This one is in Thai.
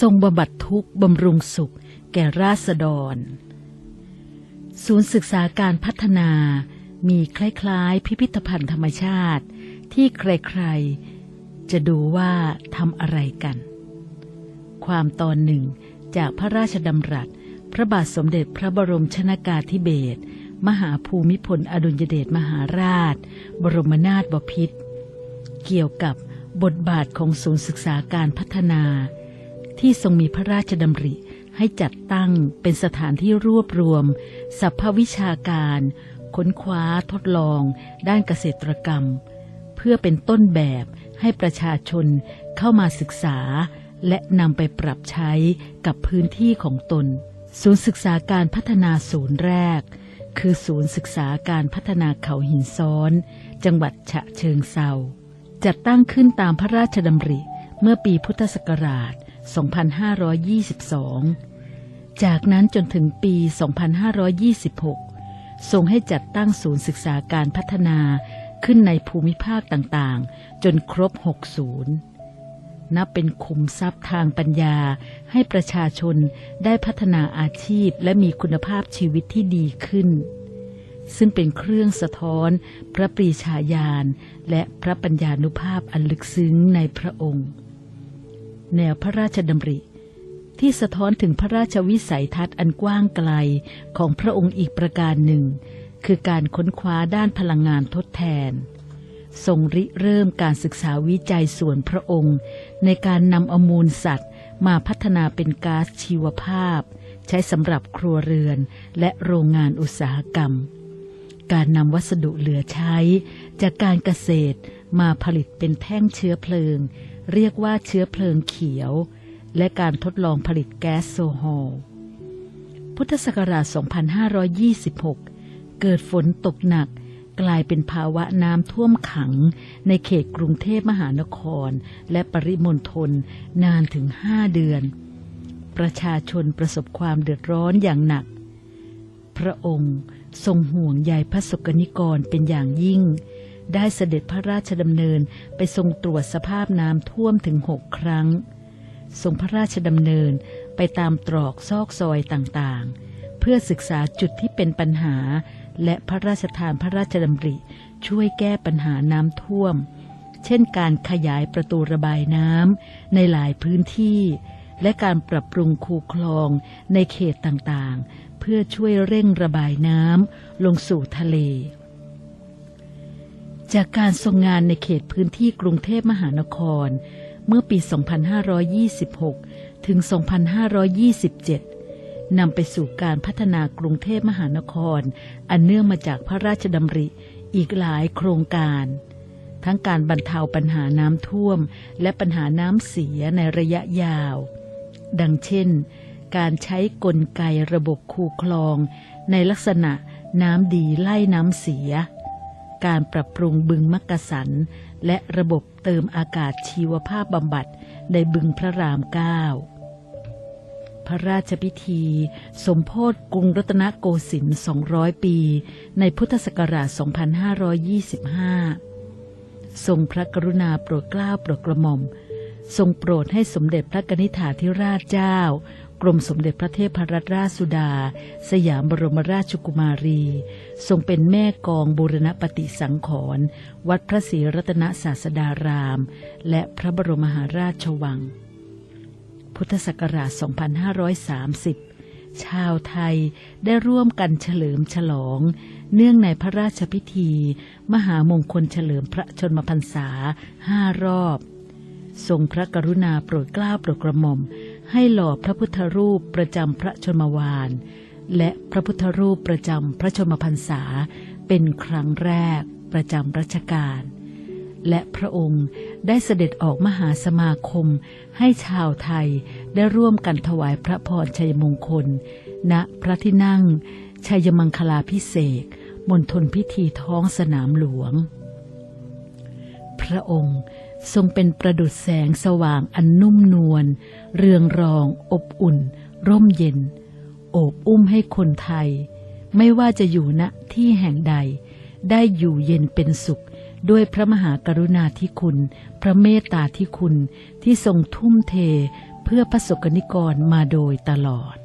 ทรงบำบัดทุกข์บำรุงสุข แก่ราษฎร ศูนย์ศึกษาการพัฒนามีคล้ายๆ พิพิธภัณฑ์ธรรมชาติ ที่ใครๆ จะดูว่าทำอะไรกัน ความตอนหนึ่งจากพระราชดำรัส พระบาทสมเด็จพระบรมชนากาธิเบศรมหาภูมิพลอดุลยเดชมหาราช บรมนาถบพิตรเกี่ยวกับบทบาทของศูนย์ศึกษาการพัฒนา ที่ทรงมีพระราชดำริให้จัดตั้งเป็นสถานที่รวบรวมสรรพวิชาการ ค้นคว้าทดลอง ด้านเกษตรกรรม เพื่อเป็นต้นแบบให้ประชาชนเข้ามาศึกษา และนำไปปรับใช้กับพื้นที่ของตน ศูนย์ศึกษาการพัฒนาศูนย์แรก คือศูนย์ศึกษาการพัฒนาเขาหินซ้อน จังหวัดฉะเชิงเซาจัดตั้งขึ้นตามพระราชดำริเมื่อปีพุทธศักราช 2522 จากนั้นจนถึงปี 2526 ทรงให้จัดตั้งศูนย์ศึกษาการพัฒนาขึ้นในภูมิภาคต่างๆ จนครบ6ศูนย์นับเป็นคุมทรัพย์ทางปัญญาให้ประชาชนได้พัฒนาอาชีพและมีคุณภาพชีวิตที่ดีขึ้น ซึ่งเป็นเครื่องสะท้อน พระปรีชาญาณและพระปัญญานุภาพอันลึกซึ้งในพระองค์ แนวพระราชดำริ ที่สะท้อนถึงพระราชวิสัยทัศน์อันกว้างไกลของพระองค์อีกประการหนึ่ง คือการค้นคว้าด้านพลังงานทดแทน ทรงริเริ่มการศึกษาวิจัยส่วนพระองค์ ในการนำอมูลสัตว์มาพัฒนาเป็นก๊าซชีวภาพ ใช้สำหรับครัวเรือนและโรงงานอุตสาหกรรม การนำวัสดุเหลือใช้ จากการเกษตรมาผลิตเป็นแท่งเชื้อเพลิง เรียกว่าเชื้อเพลิงเขียว และการทดลองผลิตแก๊สโซฮอลพุทธศักราช 2526 เกิดฝนตกหนักกลายเป็นภาวะน้ำท่วมขังในเขตกรุงเทพมหานคร และปริมณฑลนานถึงห้าเดือน ประชาชนประสบความเดือดร้อนอย่างหนัก พระองค์ทรงห่วงใยพระสกนิกรเป็นอย่างยิ่ง ได้เสด็จพระราชดำเนินไปทรงตรวจสภาพน้ำท่วมถึงหกครั้ง ทรงพระราชดำเนินไปตามตรอกซอกซอยต่างๆ เพื่อศึกษาจุดที่เป็นปัญหา และพระราชทานพระราชดำริ ช่วยแก้ปัญหาน้ำท่วม เช่นการขยายประตูระบายน้ำในหลายพื้นที่ และการปรับปรุงคูคลองในเขตต่างๆ เพื่อช่วยเร่งระบายน้ำลงสู่ทะเล จากการทรงงานในเขตพื้นที่กรุงเทพมหานคร เมื่อปี 2526 ถึง 2527 นำไปสู่การพัฒนากรุงเทพมหานคร อันเนื่องมาจากพระราชดำริอีกหลายโครงการ ทั้งการบรรเทาปัญหาน้ำท่วม และปัญหาน้ำเสียในระยะยาว ดังเช่น การใช้กลไกระบบคูคลอง ในลักษณะน้ำดีไล่น้ำเสีย การปรับปรุงบึงมักกะสัน และระบบเติมอากาศชีวภาพบำบัดในบึงพระรามเก้าพระราชพิธี สมโพธิกรุงรัตนโกสินทร์ 200 ปี ในพุทธศักราช 2525 ทรงพระกรุณาโปรดเกล้าโปรดกระหม่อม ทรงโปรดให้สมเด็จพระกนิษฐาธิราชเจ้า กรมสมเด็จพระเทพรัตนราชสุดา สยามบรมราชกุมารี ทรงเป็นแม่กองบูรณปฏิสังขรณ์วัดพระศรีรัตนศาสดาราม และพระบรมมหาราชวัง พุทธศักราช 2530 ชาวไทยได้ร่วมกันเฉลิมฉลอง เนื่องในพระราชพิธี มหามงคลเฉลิมพระชนมพรรษาห้ารอบ ทรงพระกรุณาโปรดเกล้าโปรดกระหม่อม ให้หล่อพระพุทธรูปประจำพระชนมวาน และพระพุทธรูปประจำพระชนมพรรษา เป็นครั้งแรกประจำรัชกาลและพระองค์ได้เสด็จออกมหาสมาคม ให้ชาวไทยได้ร่วมกันถวายพระพรชัยมงคล ณพระที่นั่ง ชัยมังคลาพิเศษมณฑลพิธีท้องสนามหลวง พระองค์ ทรงเป็นประดุจแสงสว่างอันนุ่มนวลเรืองรอง อบอุ่น ร่มเย็น โอบอุ้มให้คนไทย ไม่ว่าจะอยู่ณที่แห่งใด ได้อยู่เย็นเป็นสุข ด้วยพระมหากรุณาธิคุณ พระเมตตาธิคุณที่ทรงทุ่มเทเพื่อพระสกนิกรมาโดยตลอด